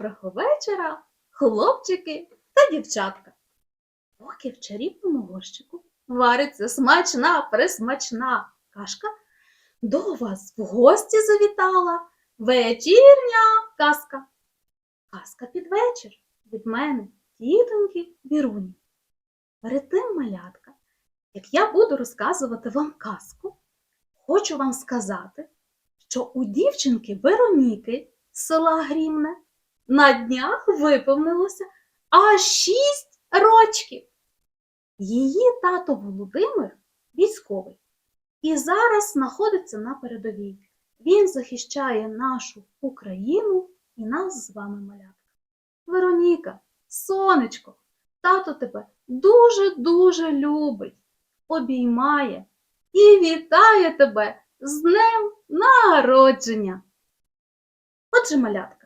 Доброго вечора, хлопчики та дівчатка. Поки в чарівному горщику вариться смачна, присмачна кашка, до вас в гості завітала вечірня казка. Казка під вечір від мене, тітоньки Віруні. Перед тим, малятка, як я буду розказувати вам казку, хочу вам сказати, що у дівчинки Вероніки з села Грімне на днях виповнилося аж шість рочків. Її тато Володимир військовий і зараз знаходиться на передовій. Він захищає нашу Україну і нас з вами, малятка. Вероніка, сонечко, тато тебе дуже-дуже любить, обіймає і вітає тебе з днем народження. Отже, малятка,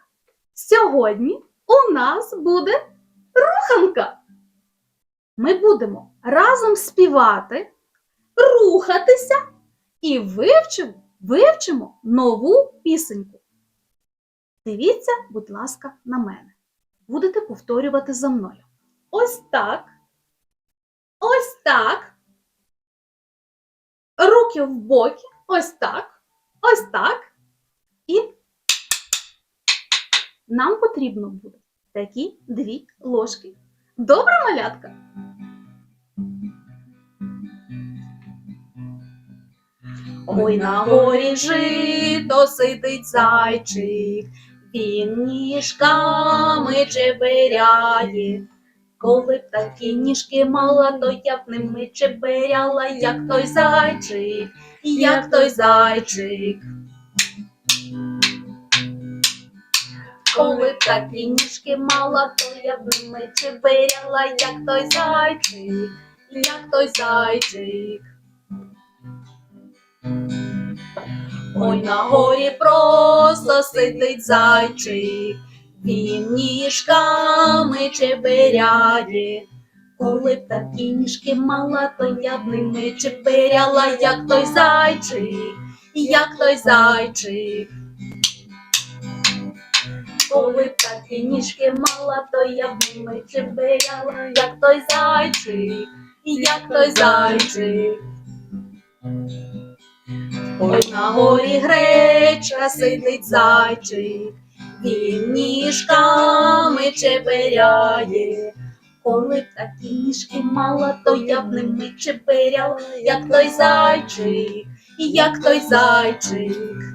сьогодні у нас буде руханка. Ми будемо разом співати, рухатися і вивчимо, вивчимо нову пісеньку. Дивіться, будь ласка, на мене. Будете повторювати за мною. Ось так. Ось так. Руки в боки. Ось так. Ось так. І нам потрібно буде такі дві ложки. Добра малятка? Ой, на горі жито сидить зайчик, він ніжками чеберяє. Коли б такі ніжки мала, то я б ними чеберяла, як той зайчик, як той зайчик. Коли б такі ніжки мала, то я б ними чеберяла, як той зайчик, як той зайчик. Ой, на горі просто сидить зайчик, він ніжками чеберяє. Коли б такі ніжки мала, то я б ними чеберяла, як той зайчик, як той зайчик. Коли такі ніжки мала, то я б ними чеберяла, як той зайчик, як той зайчик. Ой, на горі гречка сидить зайчик, він ніжками чеберяє. Коли б такі ніжки мала, то я б ними чеберяла, як той зайчик, як той зайчик.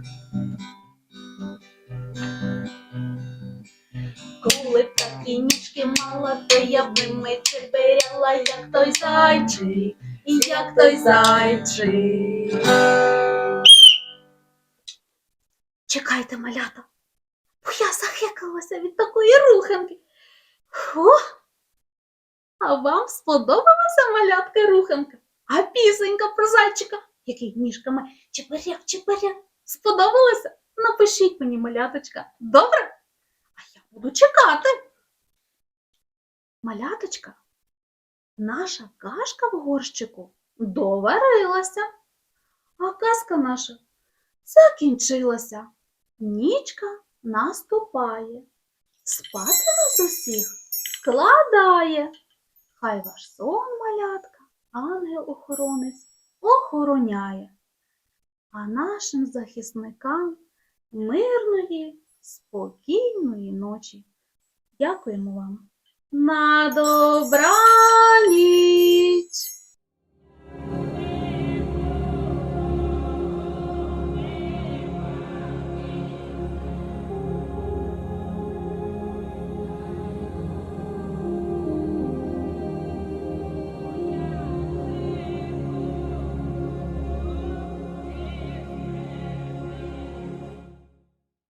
Такі ніжки мала, то я б ними чеберяла, як той зайчик, як той зайчик. Чекайте, малята, бо я захекалася від такої руханки. Фух. А вам сподобалася малятка руханка? А пісенька про зайчика, який ніжками чеберяв, чеберяв. Сподобалося? Напишіть мені, маляточка, добре? А я буду чекати. Маляточка, наша кашка в горщику доварилася, а казка наша закінчилася. Нічка наступає, спати нас усіх складає. Хай ваш сон, малятка, ангел-охоронець охороняє, а нашим захисникам мирної, спокійної ночі. Дякуємо вам. На добраніч!